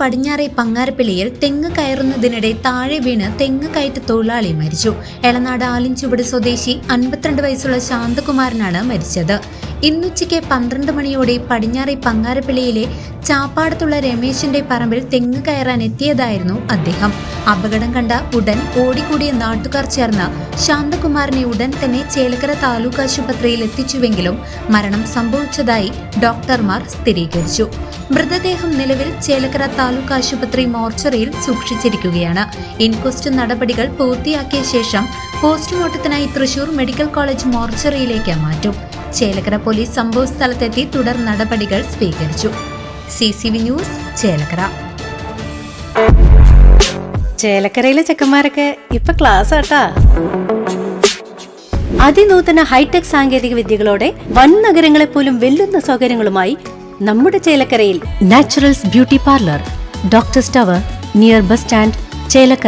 പടിഞ്ഞാറെ പങ്ങാരപ്പിള്ളിയിൽ തെങ്ങ് കയറുന്നതിനിടെ താഴെ വീണ് തെങ്ങ് കയറ്റ തൊഴിലാളി മരിച്ചു. എളനാട് ആലിൻചുവട് സ്വദേശി അൻപത്തിരണ്ട് വയസ്സുള്ള ശാന്തകുമാരനാണ് മരിച്ചത്. ഇന്നുച്ചയ്ക്ക് പന്ത്രണ്ട് മണിയോടെ പടിഞ്ഞാറെ പങ്ങാരപ്പിള്ളിയിലെ ചാപ്പാടത്തുള്ള രമേശിന്റെ പറമ്പിൽ തെങ്ങ് കയറാൻ എത്തിയതായിരുന്നു അദ്ദേഹം. അപകടം കണ്ട ഉടൻ ഓടിക്കൂടിയ നാട്ടുകാർ ചേർന്ന് ശാന്തകുമാറിനെ ഉടൻ തന്നെ ചേലക്കര താലൂക്ക് ആശുപത്രിയിൽ എത്തിച്ചുവെങ്കിലും മരണം സംഭവിച്ചതായി ഡോക്ടർമാർ സ്ഥിരീകരിച്ചു. മൃതദേഹം നിലവിൽ ചേലക്കര താലൂക്ക് ആശുപത്രി മോർച്ചറിയിൽ സൂക്ഷിച്ചിരിക്കുകയാണ്. ഇൻക്വസ്റ്റ് നടപടികൾ പൂർത്തിയാക്കിയ ശേഷം പോസ്റ്റ്മോർട്ടത്തിനായി തൃശൂർ മെഡിക്കൽ കോളേജ് മോർച്ചറിയിലേക്ക് മാറ്റും. ചേലക്കര പോലീസ് സംഭവ സ്ഥലത്തെത്തി തുടർ നടപടികൾ സ്വീകരിച്ചു. C C V news Chelakkara. ചേലക്കരയിലെ ചെക്കന്മാരൊക്കെ ഇപ്പൊ ക്ലാസ് ആട്ടാ. അതിനൂതന ഹൈടെക് സാങ്കേതിക വിദ്യകളോടെ വൻ നഗരങ്ങളെ പോലും വെല്ലുന്ന സൗകര്യങ്ങളുമായി നമ്മുടെ ചേലക്കരയിൽ നാച്ചുറൽസ് ബ്യൂട്ടി പാർലർ ഡോക്ടർ സ്റ്റവർ നിയർ ബസ് സ്റ്റാൻഡ് ചേലക്കര.